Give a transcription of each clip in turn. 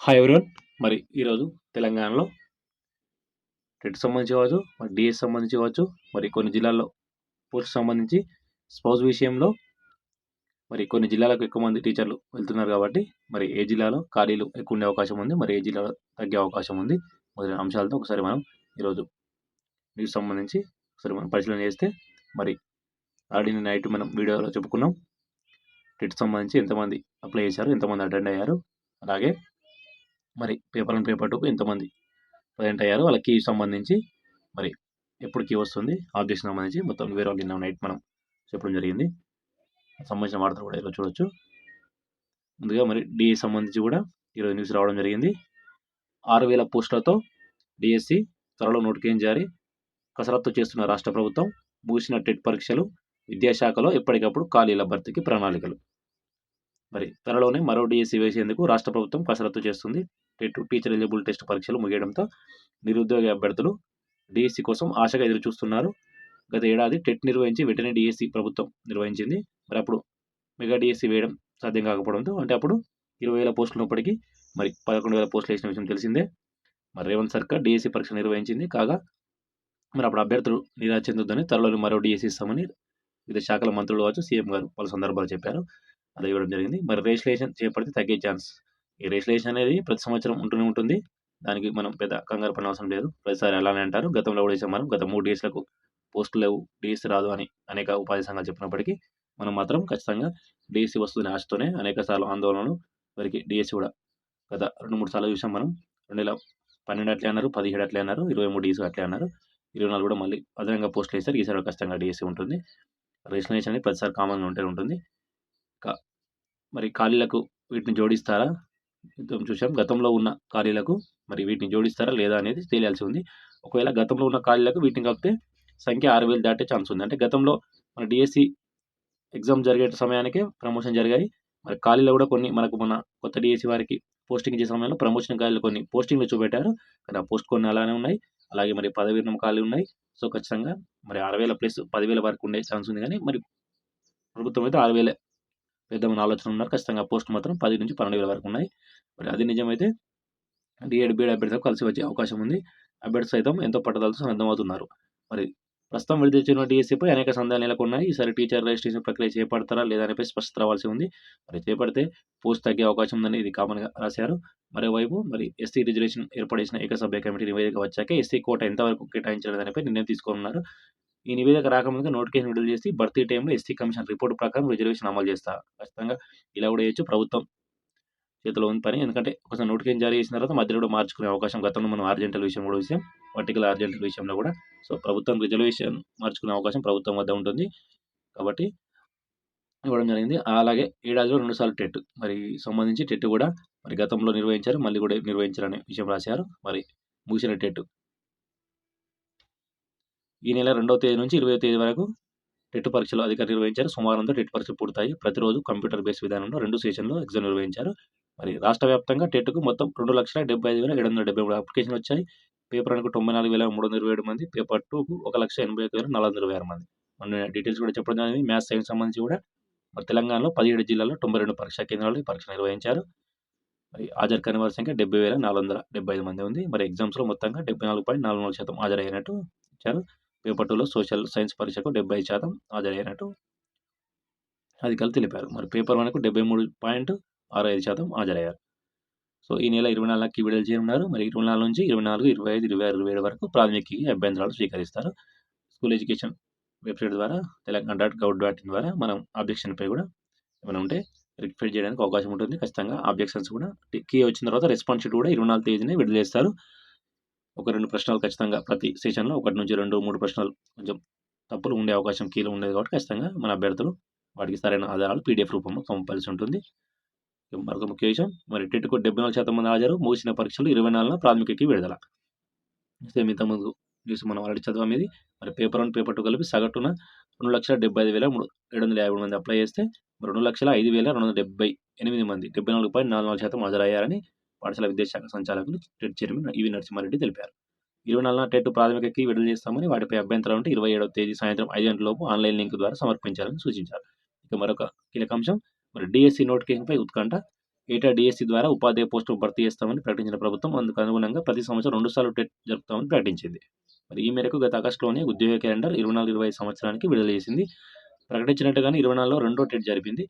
Hi everyone మరి ఈరోజు తెలంగాణలో రెడ్ సంబంధించి కావచ్చు మరి డిఎస్ సంబంధించి కావచ్చు మరి కొన్ని జిల్లాల్లో పోస్ట్ సంబంధించి స్పౌస్ విషయంలో మరి కొన్ని జిల్లాలకు ఎక్కువ మంది టీచర్లు వెళ్తున్నారు కాబట్టి మరి ఏ జిల్లాలో ఖాళీలు ఎక్కువ ఉండే అవకాశం ఉంది మరి ఏ జిల్లాలో తగ్గే అవకాశం ఉంది మొదలైన అంశాలతో ఒకసారి మనం ఈరోజు న్యూస్ సంబంధించి ఒకసారి మనం పరిశీలన చేస్తే మరి ఆల్రెడీ నైట్ మనం వీడియోలో చెప్పుకున్నాం. టెట్ సంబంధించి ఎంతమంది అప్లై చేశారు ఎంతమంది అటెండ్ అయ్యారు అలాగే మరి పేపర్ అండ్ పేపర్ టూకు ఎంతమంది ప్రజెంట్ అయ్యారు వాళ్ళ కీ సంబంధించి మరి ఎప్పుడు కీ వస్తుంది ఆబ్జెక్షన్ సంబంధించి మొత్తం వేరే వాళ్ళు నిన్న నైట్ మనం చెప్పడం జరిగింది. సంబంధించిన వార్తలు కూడా ఈరోజు చూడొచ్చు. ముందుగా మరి డిఏ సంబంధించి కూడా ఈరోజు న్యూస్ రావడం జరిగింది. ఆరు వేల పోస్టులతో డిఎస్సి త్వరలో నోటికేం జారీ. కసరత్తు చేస్తున్న రాష్ట్ర ప్రభుత్వం ముగిసిన టెట్ పరీక్షలు విద్యాశాఖలో ఎప్పటికప్పుడు ఖాళీల భర్తీకి ప్రణాళికలు. మరి త్వరలోనే మరో డిఎస్సి వేసేందుకు రాష్ట్ర ప్రభుత్వం కసరత్తు చేస్తుంది. టెట్ టీచర్ ఎలిజిబుల్ టెస్ట్ పరీక్షలు ముగియడంతో నిరుద్యోగ అభ్యర్థులు డిఎస్సి కోసం ఆశగా ఎదురు చూస్తున్నారు. గత ఏడాది టెట్ నిర్వహించి వెంటనే డిఎస్సి ప్రభుత్వం నిర్వహించింది. మరి అప్పుడు మెగా డిఎస్సి వేయడం సాధ్యం కాకపోవడంతో అంటే అప్పుడు ఇరవై వేల పోస్టులు ఉన్నప్పటికీ మరి పదకొండు వేల పోస్టులు వేసిన విషయం తెలిసిందే. మరి రేవంత్ సర్కార్ డిఎస్సి పరీక్ష నిర్వహించింది. కాగా మరి అప్పుడు అభ్యర్థులు నిరాశ చెందొద్దని త్వరలో మరో డిఎస్సి ఇస్తామని వివిధ శాఖల మంత్రులు కావచ్చు సీఎం గారు పలు సందర్భాలు చెప్పారు. అది ఇవ్వడం జరిగింది. మరి రిజిస్ట్రేషన్ చేపడితే తగ్గే ఛాన్స్ ఈ రిజిస్ట్రేషన్ అనేది ప్రతి సంవత్సరం ఉంటూనే ఉంటుంది. దానికి మనం పెద్ద కంగారు పడిన అవసరం లేదు. ప్రతిసారి అలానే అంటారు. గతంలో కూడా చేసాం మనం. గత మూడు డేస్లకు పోస్టులు లేవు. డిఎస్సి రాదు అని అనేక ఉపాధి సంఘాలు చెప్పినప్పటికీ మనం మాత్రం ఖచ్చితంగా డిఎస్సి వస్తుందని ఆశతోనే అనేక సార్లు ఆందోళనలు వారికి డిఎస్సి కూడా గత రెండు మూడు సార్లు చూసాం మనం. రెండు వేల పన్నెండు అట్లే అన్నారు. పదిహేడు అట్లే అన్నారు. ఇరవై మూడు డిఎస్సీ అట్లే అన్నారు. ఇరవై నాలుగు కూడా మళ్ళీ అదనంగా పోస్టులు వేస్తారు ఈసారి ఖచ్చితంగా డిఎస్సి ఉంటుంది. రిజిస్ట్రేషన్ అనేది ప్రతిసారి కామన్గా ఉంటే ఉంటుంది. మరి ఖాళీలకు వీటిని జోడిస్తారా? చూసాం గతంలో ఉన్న ఖాళీలకు మరి వీటిని జోడిస్తారా లేదా అనేది తెలియాల్సి ఉంది. ఒకవేళ గతంలో ఉన్న ఖాళీలకు వీటిని కలిపితే సంఖ్య ఆరు వేలు దాటే ఛాన్స్ ఉంది. అంటే గతంలో మన డిఎస్సి ఎగ్జామ్ జరిగే సమయానికే ప్రమోషన్ జరిగాయి. మరి ఖాళీలో కూడా కొన్ని మనకు మన కొత్త డిఎస్సి వారికి పోస్టింగ్ ఇచ్చే సమయంలో ప్రమోషన్ ఖాళీలు కొన్ని పోస్టింగ్లు చూపెట్టారు. కానీ ఆ పోస్ట్ కొన్ని అలానే ఉన్నాయి. అలాగే మరి పదవి ఖాళీ ఉన్నాయి. సో ఖచ్చితంగా మరి ఆరు వేల ప్లస్ పదివేల వరకు ఉండే ఛాన్స్ ఉంది కానీ మరి ప్రభుత్వం అయితే ఆరు వేలే వేద్దామని ఆలోచన ఉన్నారు. ఖచ్చితంగా పోస్ట్ మాత్రం పది నుంచి పన్నెండు వేల వరకు ఉన్నాయి. మరి అది నిజమైతే డిఎడ్ బీఎడ్ అభ్యర్థులకు కలిసి వచ్చే అవకాశం ఉంది. అభ్యర్థి సైతం ఎంతో పట్టుదలతో సన్నద్ధమవుతున్నారు మరి ప్రస్తుతం విడుదల చేసిన డిఎస్సీపై అనేక సందేహాలు నెలకొన్నాయి. ఈసారి టీచర్ రిజిస్ట్రేషన్ ప్రక్రియ చేపడతారా లేదా స్పష్టత రావాల్సి ఉంది. మరి చేపడితే పోస్ట్ తగ్గే అవకాశం ఉందని ఇది కామన్గా రాశారు. మరోవైపు మరి ఎస్సీ రిజర్వేషన్ ఏర్పడేసిన ఏకసభ్య కమిటీ నివేదిక వచ్చాక ఎస్సీ కోట ఎంతవరకు కేటాయించాలి దానిపై నిర్ణయం తీసుకోనున్నారు. ఈ నివేదిక రాకముందుగా నోటిఫికేషన్ విడుదల చేసి భర్తీ టైంలో ఎస్సీ కమిషన్ రిపోర్ట్ ప్రకారం రిజర్వేషన్ అమలు చేస్తారు. ఖచ్చితంగా ఇలా కూడా చేయొచ్చు. ప్రభుత్వం చేతిలో ఉంది పని. ఎందుకంటే ఒకసారి నోటిఫికేషన్ జారీ చేసిన తర్వాత మధ్యలో కూడా మార్చుకునే అవకాశం గతంలో మనం ఆర్జెంటల్ విషయం కూడా విషయం పర్టికులర్ ఆర్జెంటల్ విషయంలో కూడా. సో ప్రభుత్వం రిజర్వేషన్ మార్చుకునే అవకాశం ప్రభుత్వం వద్ద ఉంటుంది. కాబట్టి ఇవ్వడం జరిగింది. అలాగే ఏడాదిలో రెండుసార్లు టెట్. మరి సంబంధించి టెట్ కూడా మరి గతంలో నిర్వహించారు. మళ్ళీ కూడా నిర్వహించారనే విషయం రాశారు. మరి ముగిసిన టెట్. ఈ నెల రెండవ తేదీ నుంచి ఇరవై తేదీ వరకు టెట్ పరీక్షలు అధికారులు నిర్వహించారు. సోమవారంతో టెట్ పరీక్షలు పూర్తాయి ప్రతిరోజు కంప్యూటర్ బేస్ విధానంలో రెండు సెషన్లు ఎగ్జామ్ నిర్వహించారు. మరి రాష్ట్ర వ్యాప్తంగా టెట్కు మొత్తం రెండు లక్షల డెబ్బై ఐదు వేల ఏడు వందల డెబ్బై మూడు అప్లికేషన్లు వచ్చాయి. పేపర్ వన్కు తొంభై నాలుగు వేల మూడు వందల ఇరవై ఏడు మంది పేపర్ టూకు ఒక లక్ష ఎనభై ఒక వేల నాలుగు వందల ఇరవై ఆరు మంది. మన డీటెయిల్స్ కూడా చెప్పడం జరిగింది. మ్యాథ్స్ సైన్స్ సంబంధించి కూడా మరి తెలంగాణలో పదిహేడు జిల్లాల్లో తొంభై రెండు పరీక్షా కేంద్రాలు పరీక్ష నిర్వహించారు. మరి హాజరు కాని వారి సంఖ్య డెబ్బై వేల నాలుగు వందల డెబ్బై ఐదు మంది ఉంది. మరి ఎగ్జామ్స్లో మొత్తంగా డెబ్బై నాలుగు పాయింట్ నాలుగు నాలుగు శాతం హాజరయ్యినట్టు ఇచ్చారు. పేపర్ టూలో సోషల్ సైన్స్ పరీక్షకు డెబ్బై శాతం హాజరయ్యినట్టు అధికారులు తెలిపారు. మరి పేపర్ వన్కు డెబ్బై మూడు పాయింట్ ఆరు ఐదు శాతం హాజరయ్యారు. సో ఈ నెల ఇరవై నాలుగుకి విడుదల చేయనున్నారు. మరి ఇరవై నాలుగు నుంచి ఇరవై నాలుగు ఇరవై ఐదు ఇరవై ఆరు ఇరవై ఏడు వరకు ప్రాథమిక అభ్యంతరాలు స్వీకరిస్తారు. స్కూల్ ఎడ్యుకేషన్ వెబ్సైట్ ద్వారా Telangana dot gov dot in ద్వారా మనం ఆబ్జెక్షన్పై కూడా ఏమైనా ఉంటే రిక్వెస్ట్ చేయడానికి అవకాశం ఉంటుంది. ఖచ్చితంగా ఆబ్జెక్షన్స్ కూడా కీ వచ్చిన తర్వాత రెస్పాన్స్ షీట్ కూడా ఇరవై నాలుగు తేదీనే విడుదల చేస్తారు ఒక రెండు ప్రశ్నలు ఖచ్చితంగా ప్రతి సెషన్లో ఒకటి నుంచి రెండు మూడు ప్రశ్నలు కొంచెం తప్పులు ఉండే అవకాశం కీలో ఉండేది కాబట్టి ఖచ్చితంగా మన అభ్యర్థులు వాటికి సరైన ఆధారాలు పీడిఎఫ్ రూపంలో పంపాల్సి ఉంటుంది. మరొక ముఖ్య విషయం మరి టెట్కు డెబ్బై నాలుగు శాతం మంది హాజరు ముగిసిన పరీక్షలు ఇరవై నాలుగున ప్రాథమికకి విడుదల. సేమ్ ఇంతకుముందు న్యూస్ మనం ఆల్రెడీ చదవం ఇది. మరి పేపర్ వన్ పేపర్ టూ కలిపి సగటున రెండు లక్షల డెబ్బై ఐదు వేల మూడు ఏడు వందల యాభై మంది అప్లై చేస్తే రెండు లక్షల ఐదు వేల రెండు వందల డెబ్బై ఎనిమిది మంది డెబ్బై నాలుగు పాయింట్ నాలుగు నాలుగు శాతం హాజరయ్యారని పాఠశాల విద్యాశాఖ సంచాలకులు టెట్ చైర్మన్ ఈవి నరసింహారెడ్డి తెలిపారు. ఇరవై నాలుగున టెట్ ప్రాథమికకి విడుదల చేస్తామని వాటిపై అభ్యంతరం ఉంటే ఇరవై ఏడవ తేదీ సాయంత్రం ఐదు గంటలలోపు ఆన్లైన్ లింక్ ద్వారా సమర్పించాలని సూచించారు. ఇక మరొక కీలక అంశం మరి డిఎస్సి నోటిఫికేషన్పై ఉత్కంఠ ఏటా డిఎస్సి ద్వారా ఉపాధ్యాయ పోస్టులు భర్తీ చేస్తామని ప్రకటించిన ప్రభుత్వం అందుకు అనుగుణంగా ప్రతి సంవత్సరం రెండు సార్లు టెట్ జరుపుతామని ప్రకటించింది. మరి ఈ మేరకు గత ఆగస్టులోనే ఉద్యోగ క్యాలెండర్ ఇరవై నాలుగు ఇరవై సంవత్సరానికి విడుదల చేసింది. ప్రకటించినట్టుగానే ఇరవై నాలుగులో రెండో టెట్ జరిపింది.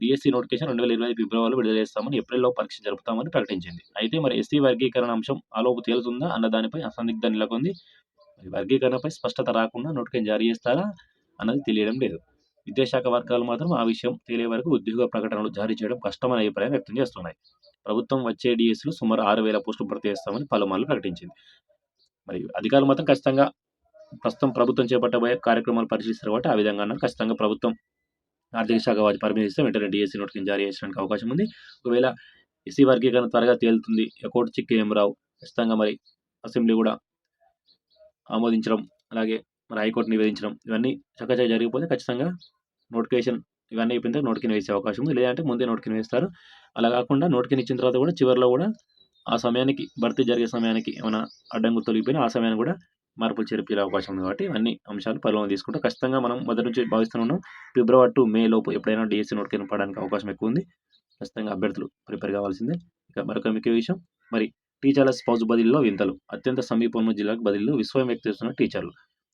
డిఎస్సి నోటిఫికేషన్ రెండు వేల ఇరవై ఫిబ్రవరిలో విడుదల చేస్తామని ఏప్రిల్లో పరీక్ష జరుపుతామని ప్రకటించింది. అయితే మరి ఎస్సీ వర్గీకరణ అంశం ఆలోపు తేలుతుందా అన్న దానిపై అసందిగ్ధ నెలకొంది. మరి వర్గీకరణపై స్పష్టత రాకుండా నోటిఫికేషన్ జారీ చేస్తారా అన్నది తెలియడం లేదు. విద్యాశాఖ వర్గాలు మాత్రం ఆ విషయం తేలే వరకు ఉద్యోగ ప్రకటనలు జారీ చేయడం కష్టమనే అభిప్రాయం వ్యక్తం చేస్తున్నాయి. ప్రభుత్వం వచ్చే డిఎస్లు సుమారు ఆరు వేల పోస్టులు భర్తీ చేస్తామని పలుమార్లు ప్రకటించింది. మరి అధికారులు మాత్రం ఖచ్చితంగా ప్రస్తుతం ప్రభుత్వం చేపట్టబోయే కార్యక్రమాలు పరిశీలిస్తారు కాబట్టి ఆ విధంగా ఖచ్చితంగా ప్రభుత్వం ఆర్థిక శాఖ వారి పరిమితిస్తే వెంటనే డిఎస్సీ నోటికి జారీ చేయడానికి అవకాశం ఉంది. ఒకవేళ ఎస్సీ వర్గీకరణ త్వరగా తేలుతుంది కోర్టు చిక్కు ఏం రావు. ఖచ్చితంగా మరి అసెంబ్లీ కూడా ఆమోదించడం అలాగే మరి హైకోర్టు నివేదించడం ఇవన్నీ చక్కచక్క జరిగిపోతే ఖచ్చితంగా నోటిఫికేషన్ ఇవన్నీ అయిపోయిన తర్వాత నోటిఫికేషన్ వేసే అవకాశం ఉంది. లేదంటే ముందే నోటిఫికేషన్ వేస్తారు. అలా కాకుండా నోటిఫికేషన్ ఇచ్చిన తర్వాత కూడా చివరిలో కూడా ఆ సమయానికి భర్తీ జరిగే సమయానికి ఏమైనా అడ్డంకు తొలగిపోయినా ఆ సమయాన్ని కూడా మార్పులు చేర్పే అవకాశం ఉంది కాబట్టి ఇవన్నీ అంశాలు పరిగణన తీసుకుంటే. ఖచ్చితంగా మనం మొదటి నుంచి భావిస్తున్నాం ఫిబ్రవరి టు మే లోపు ఎప్పుడైనా డిఎస్సీ నోటిఫికేషన్ పడడానికి అవకాశం ఎక్కువ ఉంది. ఖచ్చితంగా అభ్యర్థులు ప్రిపేర్ కావాల్సిందే. ఇక మరొక ముఖ్య విషయం మరి టీచర్ల స్పౌజ్ బదిలీలో వింతలు. అత్యంత సమీపంలో జిల్లాకు బదిలీలో విశ్వం వ్యక్తి చేస్తున్న టీచర్లు.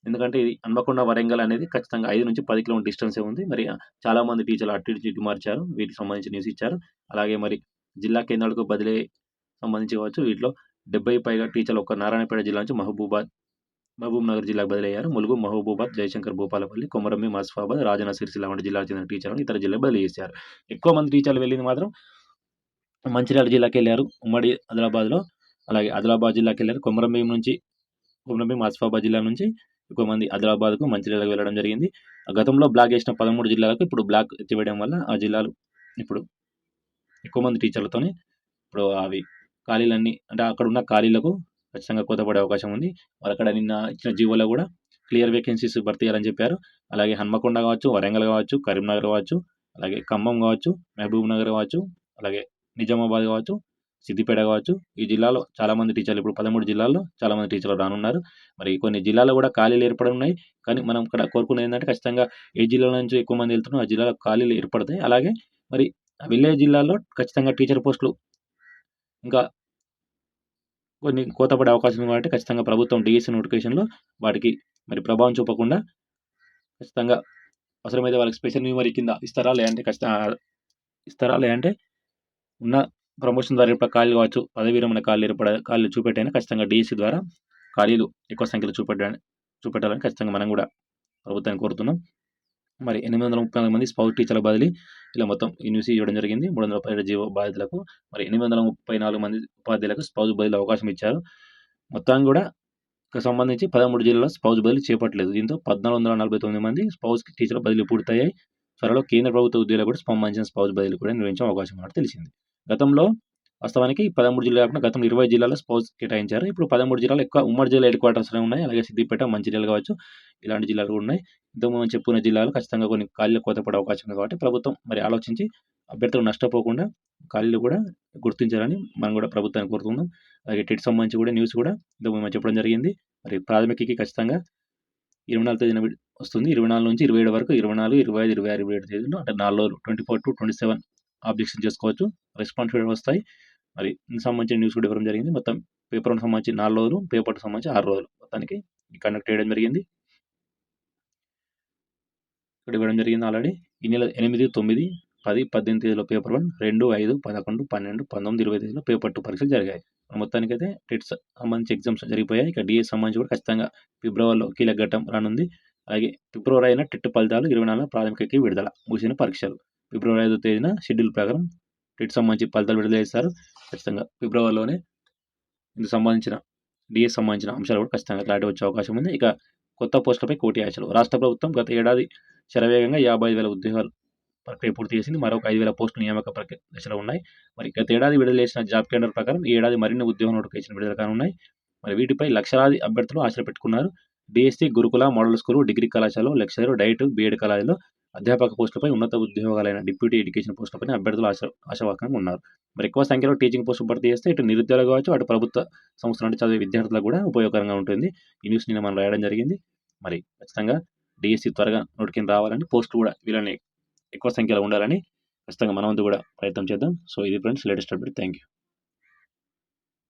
ఎందుకంటే ఇది హన్మకొండ వరంగల్ అనేది ఖచ్చితంగా ఐదు నుంచి పది కిలోమీటర్ డిస్టెన్సే ఉంది. మరి చాలా మంది టీచర్లు అటు ఇటు ఇటు మార్చారు. వీటికి సంబంధించి న్యూస్ ఇచ్చారు. అలాగే మరి జిల్లా కేంద్రాలకు బదిలీ సంబంధించి కావచ్చు. వీటిలో డెబ్బై పైగా టీచర్లు ఒక నారాయణపేట జిల్లా నుంచి మహబూబాద్ మహబూబ్ నగర్ జిల్లాకు బదిలయ్యారు. ములుగు మహబూబాద్ జయశంకర్ భూపాలపల్లి కొమరమ్మి మస్ఫాబాద్ రాజన్న సిరిసిల్ల వంటి జిల్లాకు చెందిన టీచర్లను ఇతర జిల్లా బదిలీ చేశారు. ఎక్కువ మంది టీచర్లు వెళ్ళింది మాత్రం మంచిర్యాల జిల్లాకి వెళ్ళారు. ఉమ్మడి ఆదిలాబాద్లో అలాగే ఆదిలాబాద్ జిల్లాకి వెళ్ళారు. కొమరంభీం నుంచి కొమరంభీం ఆసిఫాబాద్ జిల్లా నుంచి ఎక్కువ మంది ఆదిలాబాద్కు మంచిర్యాలకు వెళ్ళడం జరిగింది. గతంలో బ్లాక్ చేసిన పదమూడు జిల్లాలకు ఇప్పుడు బ్లాక్ ఎత్తివేయడం వల్ల ఆ జిల్లాలు ఇప్పుడు ఎక్కువ మంది టీచర్లతోనే ఇప్పుడు అవి ఖాళీలన్నీ అంటే అక్కడ ఉన్న ఖాళీలకు ఖచ్చితంగా కోతపడే అవకాశం ఉంది. మరి అక్కడ నిన్న ఇచ్చిన జీవోలో కూడా క్లియర్ వేకెన్సీస్ భర్తీ చేయాలని చెప్పారు. అలాగే హన్మకొండ కావచ్చు వరంగల్ కావచ్చు కరీంనగర్ కావచ్చు అలాగే ఖమ్మం కావచ్చు మహబూబ్ నగర్ కావచ్చు అలాగే నిజామాబాద్ కావచ్చు. సిద్దిపేట కావచ్చు. ఈ జిల్లాలో చాలామంది టీచర్లు ఇప్పుడు పదమూడు జిల్లాల్లో చాలామంది టీచర్లు రానున్నారు. మరి కొన్ని జిల్లాలో కూడా ఖాళీలు ఏర్పడి ఉన్నాయి కానీ మనం ఇక్కడ కోరుకునేది ఏంటంటే ఖచ్చితంగా ఏ జిల్లాల నుంచి ఎక్కువ మంది వెళ్తున్నారో ఆ జిల్లాలో ఖాళీలు ఏర్పడతాయి. అలాగే మరి విలేజ్ జిల్లాల్లో ఖచ్చితంగా టీచర్ పోస్టులు ఇంకా కొన్ని కోతపడే అవకాశం ఉంది కాబట్టి ఖచ్చితంగా ప్రభుత్వం డిఎస్సీ నోటిఫికేషన్లో వాటికి మరి ప్రభావం చూపకుండా ఖచ్చితంగా అవసరమైతే వాళ్ళకి స్పెషల్ న్యూమరీ కింద ఇస్తారా లేదంటే ఖచ్చితంగా ఇస్తారా లేదంటే ఉన్న ప్రమోషన్ ద్వారా ఇప్పుడు ఖాళీలు కావచ్చు పదవి విరమణ ఖాళీలు ఏర్పడ ఖాళీలు చూపెట్టైనా ఖచ్చితంగా డిఎస్సి ద్వారా ఖాళీలు ఎక్కువ సంఖ్యలో చూపెట్టడానికి చూపెట్టాలని ఖచ్చితంగా మనం కూడా ప్రభుత్వాన్ని కోరుతున్నాం. మరి ఎనిమిది వందల ముప్పై నాలుగు మంది స్పౌట్ టీచర్ల బదిలీ ఇలా మొత్తం యూనివర్సిటీ ఇవ్వడం జరిగింది. మూడు వందల పదిహేడు జీవో బాధితులకు మరి ఎనిమిది వందల ముప్పై నాలుగు మంది ఉపాధ్యాయులకు స్పౌజ్ బదిలీ అవకాశం ఇచ్చారు. మొత్తం కూడా సంబంధించి పదమూడు జిల్లాలో స్పౌజ్ బదిలీ చేపట్టలేదు. దీంతో పద్నాలుగు వందల నలభై తొమ్మిది మంది స్పౌజ్ టీచర్ల బదిలీ పూర్తయ్యాయి. త్వరలో కేంద్ర ప్రభుత్వ ఉద్యోగులు కూడా సంబంధించిన స్పౌజ్ బదిలీ కూడా నిర్వహించే అవకాశం ఉన్నట్టు తెలిసింది. గతంలో వాస్తవానికి పదమూడు జిల్లా కాకుండా గతంలో ఇరవై జిల్లాలో స్పోర్ట్స్ కేటాయించారు. ఇప్పుడు పదమూడు జిల్లాలు ఎక్కువ ఉమ్మడి జిల్లా హెడ్ క్వార్టర్స్ ఉన్నాయి. అలాగే సిద్దిపేట మంచిర్యాల కావచ్చు ఇలాంటి జిల్లాలు కూడా ఉన్నాయి. ఇంతకుముందు చెప్పుకున్న జిల్లాలు ఖచ్చితంగా కొన్ని ఖాళీలు కోత పడే అవకాశం ఉంది కాబట్టి ప్రభుత్వం మరి ఆలోచించి అభ్యర్థులు నష్టపోకుండా ఖాళీలు కూడా గుర్తించాలని మనం కూడా ప్రభుత్వాన్ని కోరుతున్నాం. అలాగే టెట్ సంబంధించి కూడా న్యూస్ కూడా ఇంతకుముందు చెప్పడం జరిగింది. మరి ప్రాథమికకి ఖచ్చితంగా ఇరవై నాలుగు తేదీన వస్తుంది. ఇరవై నాలుగు నుంచి ఇరవై ఏడు వరకు ఇరవై నాలుగు ఇరవై ఐదు ఇరవై ఆరు ఇరవై ఏడు తేదీలో అంటే నాలుగు రోజులు twenty four to twenty seven objection చేసుకోవచ్చు. రెస్పాన్స్ కూడా వస్తాయి. మరి సంబంధించిన న్యూస్ కూడా ఇవ్వడం జరిగింది. మొత్తం పేపర్ వన్ సంబంధించి నాలుగు రోజులు పేపర్ సంబంధించి ఆరు రోజులు. మొత్తానికి కండక్ట్ చేయడం జరిగింది. ఇక్కడ ఇవ్వడం జరిగింది ఆల్రెడీ ఈ నెల ఎనిమిది తొమ్మిది పది పద్దెనిమిది తేదీలో పేపర్ వన్ రెండు ఐదు పదకొండు పన్నెండు పంతొమ్మిది ఇరవై తేదీలో పేపర్ టూ పరీక్షలు జరిగాయి. మొత్తానికైతే టెట్స్ సంబంధించి ఎగ్జామ్స్ జరిగిపోయాయి. ఇక డిఎస్ సంబంధించి కూడా ఖచ్చితంగా ఫిబ్రవరిలో కీలక ఘట్టం రానుంది. అలాగే ఫిబ్రవరి అయిన టెట్ ఫలితాలు ఇరవై నాలుగు ప్రాథమికకి విడుదల ముగిసిన పరీక్షలు. ఫిబ్రవరి ఐదో తేదీన షెడ్యూల్ ప్రకారం టెట్ సంబంధించి ఫలితాలు విడుదల చేస్తారు. ఖచ్చితంగా ఫిబ్రవరిలోనే ఇందుకు సంబంధించిన డిఎస్ సంబంధించిన అంశాలు కూడా ఖచ్చితంగా క్లారిటీ వచ్చే అవకాశం ఉంది. ఇక కొత్త పోస్టులపై కోటి ఆశలు. రాష్ట్ర ప్రభుత్వం గత ఏడాది శరవేగంగా యాభై ఐదు వేల ఉద్యోగాలు ప్రక్రియ పూర్తి చేసింది. మరొక ఐదు వేల పోస్టులు నియామక ప్రక్రియ దశలో ఉన్నాయి. మరి గత ఏడాది విడుదల చేసిన జాబ్ కేంద్ర ప్రకారం ఈ ఏడాది మరిన్ని ఉద్యోగ నోటిఫికేషన్ విడుదల కానున్నాయి. మరి వీటిపై లక్షలాది అభ్యర్థులు ఆశలు పెట్టుకున్నారు. డిఎస్సి గురుకుల మోడల్ స్కూల్ డిగ్రీ కళాశాలలో లెక్చరర్ డైట్ బీఎడ్ కళాశాలలో అధ్యాపక పోస్టులపై ఉన్నత ఉద్యోగాలైన డిప్యూటీ ఎడ్యుకేషన్ పోస్టులపై అభ్యర్థులు ఆశ ఆశావాకంగా ఉన్నారు. మరి ఎక్కువ సంఖ్యలో టీచింగ్ పోస్టులు భర్తీ చేస్తే ఇటు నిరుద్యోగులు కావచ్చు అటు ప్రభుత్వ సంస్థల నుండి చదివే విద్యార్థులకు కూడా ఉపయోగకరంగా ఉంటుంది. ఈ న్యూస్ నిన్న మనం రాయడం జరిగింది. మరి ఖచ్చితంగా డిఎస్సి త్వరగా నోటికి రావాలని పోస్టులు కూడా వీళ్ళని ఎక్కువ సంఖ్యలో ఉండాలని ఖచ్చితంగా మనమంతా కూడా ప్రయత్నం చేద్దాం. సో ఇది friends latest update. Thank you